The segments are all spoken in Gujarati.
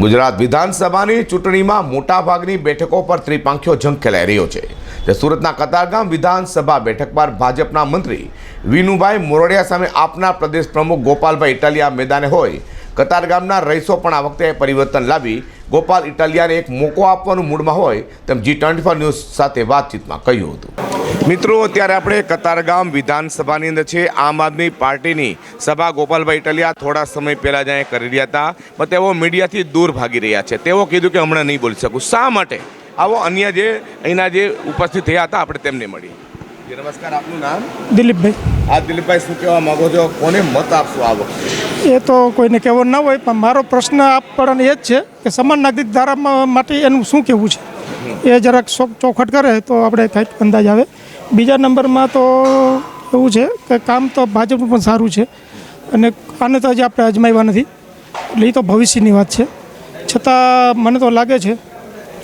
ગુજરાત વિધાનસભાની ચૂંટણીમાં મોટાભાગની બેઠકો પર ત્રિપાંખ્યો જંગ ખેલાઈ રહ્યો છે. તે સુરતના કતારગામ વિધાનસભા બેઠક પર ભાજપના મંત્રી વિનુભાઈ મોરડિયા સામે આપના પ્રદેશ પ્રમુખ ગોપાલભાઈ ઇટાલિયા મેદાને હોય. કતારગામના રહીશો પણ આ વખતે પરિવર્તન લાવી ગોપાલ ઇટાલિયાને એક મોકો આપવાનું મૂડમાં હોય તેમ જી ટ્વેન્ટી ન્યૂઝ સાથે વાતચીતમાં કહ્યું હતું. મિત્રો અત્યારે આપણે કતારગામ વિધાનસભાની અંદર છે. આમ આદમી પાર્ટીની સભા ગોપાલભાઈ ઇટલિયા થોડા સમય પહેલાં જ અહીંયા કરી રહ્યા હતા. પણ તેઓ મીડિયાથી દૂર ભાગી રહ્યા છે. તેઓ કીધું કે હમણાં નહીં બોલી શકું. શા માટે? આવો અન્ય જે અહીંના જે ઉપસ્થિત થયા હતા આપણે તેમને મળી. નમસ્કાર. આપનું નામ? દિલીપભાઈ. આ દિલીપભાઈ શું કહેવા માગો છો? કોને મત આપશો આ વખતે? એ તો કોઈને કહેવું ના હોય પણ મારો પ્રશ્ન આપણને એ જ છે કે સમાન નાગરિક ધારા માટે એનું શું કહેવું છે? એ જરાક ચોખટ કરે તો આપણે કાંઈક અંદાજ આવે. બીજા નંબરમાં તો એવું છે કે કામ તો ભાજપનું પણ સારું છે અને આને તો હજી આપણે અજમાવ્યા નથી. એટલે એ તો ભવિષ્યની વાત છે. છતાં મને તો લાગે છે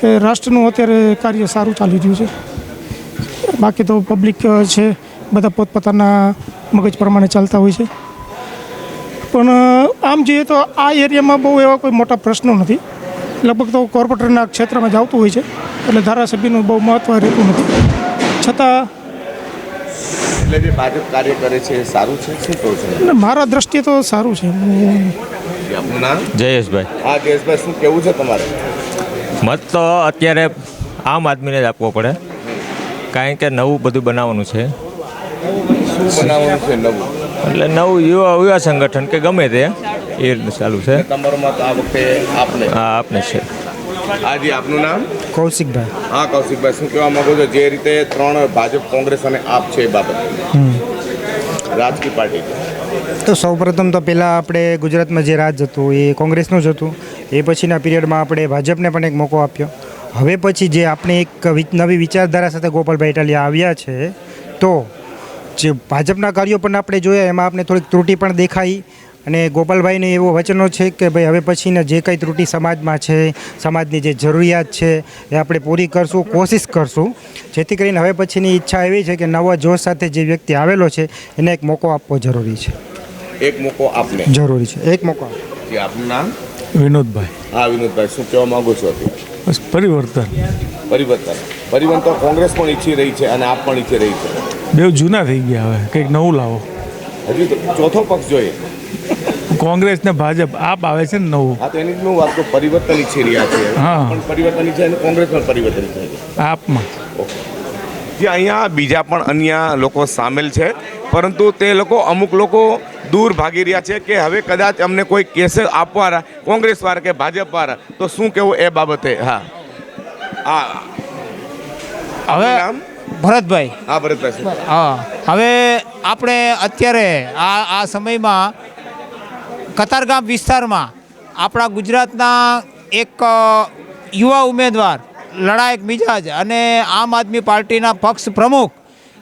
કે રાષ્ટ્રનું અત્યારે કાર્ય સારું ચાલી રહ્યું છે. બાકી તો પબ્લિક છે, બધા પોતપોતાના મગજ પ્રમાણે ચાલતા હોય છે. પણ આમ જોઈએ તો આ એરિયામાં બહુ એવા કોઈ મોટા પ્રશ્નો નથી. લગભગ તો કોર્પોરેટરના ક્ષેત્રમાં જ આવતું હોય છે. એટલે ધારાસભ્યનું બહુ મહત્ત્વ રહેતું નથી. છતાં એટલે જે ભાજપ કાર્ય કરે છે એ સારું છે? શું કહું છું? ને મારા દ્રષ્ટિએ તો સારું છે. આપનું નામ? જયેશભાઈ. હા જયેશભાઈ શું કહેવું છે તમારે? મત તો અત્યારે આમ આદમીને જ આપવો પડે. કારણ કે નવું બધું બનાવવાનું છે. શું બનાવવાનું છે નવું? એટલે નવું યુવા યુવા સંગઠન કે ગમે તે એ રીતનું ચાલુ છે. તમારો મત આ વખતે આપને? આ આપને છે. હાજી આપનું નામ? કૌશિકભાઈ. હા કૌશિકભાઈ શું કહેવા માંગો છો? જે રીતે ત્રણ ભાજપ કોંગ્રેસ અને આપ છે એ બાબત. રાજકીય પાર્ટી. તો સૌપ્રથમ તો પહેલાં આપણે ગુજરાતમાં જે રાજ હતું એ કોંગ્રેસનું જ હતું. એ પછીના પિરિયડમાં આપણે ભાજપને પણ એક મોકો આપ્યો. હવે પછી જે આપણે એક નવી વિચારધારા સાથે ગોપાલભાઈ ઇટાલિયા આવ્યા છે તો જે ભાજપના કાર્યો પણ આપણે જોયા એમાં આપણે થોડીક ત્રુટિ પણ દેખાઈ. અને ગોપાલભાઈને એવો વચનો છે કે ભાઈ હવે પછીના જે કંઈ ત્રુટિ સમાજમાં છે સમાજની જે જરૂરિયાત છે એ આપણે પૂરી કરશું કોશિશ કરશું. જેથી કરીને હવે પછીની ઈચ્છા એવી છે કે નવા જોશ સાથે જે વ્યક્તિ આવેલો છે એને એક મોકો આપવો જરૂરી છે. એક મોકો આપને. જરૂરી છે. એક મોકો આપો. આપનું નામ? વિનોદભાઈ. હા વિનોદભાઈ શું કહેવા માંગુ છો બસ પરિવર્તન. પરિવર્તન. પરિવર્તન તો કોંગ્રેસ પણ ઈચ્છી રહી છે અને આપ પણ ઈચ્છી રહી છે. બેવ જૂના થઈ ગયા હવે. કંઈક નવું લાવો. હજી તો ચોથો પક્ષ જોઈએ. કોંગ્રેસ ને ભાજપ આપ આવે છે ને નવું? હા તો એની હું વાત તો પરિવર્તન ઈચ્છી રહ્યા છે. હા. પણ પરિવર્તન છે અને કોંગ્રેસ પણ પરિવર્તન છે. આપમાં. જે અહીંયા બીજા પણ અન્ય લોકો સામેલ છે પરંતુ તે લોકો અમુક લોકો દૂર ભાગી રહ્યા છે કે હવે કદાચ અમને કોઈ કેસ આપવા કોંગ્રેસ વાળા કે ભાજપ વાળા તો શું કહેવું એ બાબતે? હા. હા હવે ભરતભાઈ. હા ભરતભાઈ. હા. હવે આપણે અત્યારે આ આ સમયમાં કતારગામ વિસ્તારમાં આપણા ગુજરાતના એક યુવા ઉમેદવાર, લડાયક મિજાજ અને આમ આદમી પાર્ટીના પક્ષ પ્રમુખ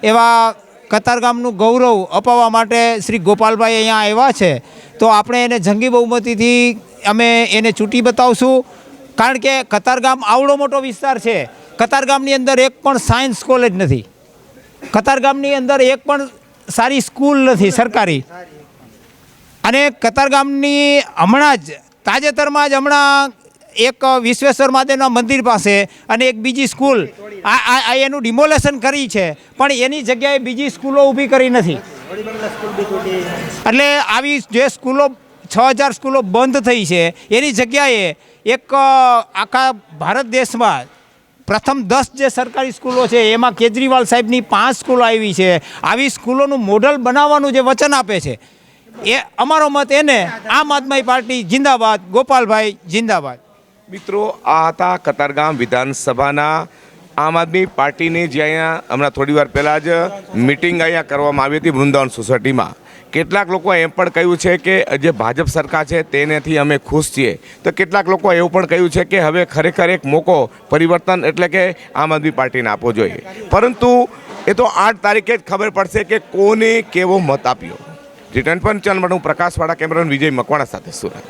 એવા કતારગામનું ગૌરવ અપાવવા માટે શ્રી ગોપાલભાઈ અહીંયા આવ્યા છે. તો આપણે એને જંગી બહુમતીથી અમે એને ચૂંટી બતાવશું. કારણ કે કતારગામ આવડો મોટો વિસ્તાર છે. કતારગામની અંદર એક પણ સાયન્સ કોલેજ નથી. કતારગામની અંદર એક પણ સારી સ્કૂલ નથી સરકારી. અને કતારગામની હમણાં જ, તાજેતરમાં જ હમણાં એક વિશ્વેશ્વર મહાદેવના મંદિર પાસે અને એક બીજી સ્કૂલ, આ એનું ડિમોલેશન કરી છે, પણ એની જગ્યાએ બીજી સ્કૂલો ઊભી કરી નથી. એટલે આવી જે સ્કૂલો, છ હજાર સ્કૂલો બંધ થઈ છે, એની જગ્યાએ એક આખા ભારત દેશમાં પ્રથમ દસ જે સરકારી સ્કૂલો છે, એમાં કેજરીવાલ સાહેબની પાંચ સ્કૂલો આવી છે. આવી સ્કૂલોનું મોડલ બનાવવાનું જે વચન આપે છે, એ અમારો મત એને, આમ આદમી પાર્ટી જિંદાબાદ, ગોપાલભાઈ જિંદાબાદ. મિત્રો, આ હતા કતારગામ વિધાનસભાના આમ આદમી પાર્ટીની જે અહીંયા હમણાં થોડી વાર પહેલાં જ મિટિંગ અહીંયા કરવામાં આવી હતી વૃંદાવન સોસાયટીમાં. કેટલાક લોકો એમ પણ કહ્યું છે કે જે ભાજપ સરકાર છે તેનેથી અમે ખુશ છીએ. તો કેટલાક લોકો એવું પણ કહ્યું છે કે હવે ખરેખર એક મોકો પરિવર્તન એટલે કે આમ આદમી પાર્ટીને આપવો જોઈએ. પરંતુ એ તો આઠ તારીખે જ ખબર પડશે કે કોને કેવો મત આપ્યો. રિટર્ન પણ ચેનલ માટે હું પ્રકાશવાળા કેમેરામેન વિજય મકવાણા સાથે સુરત.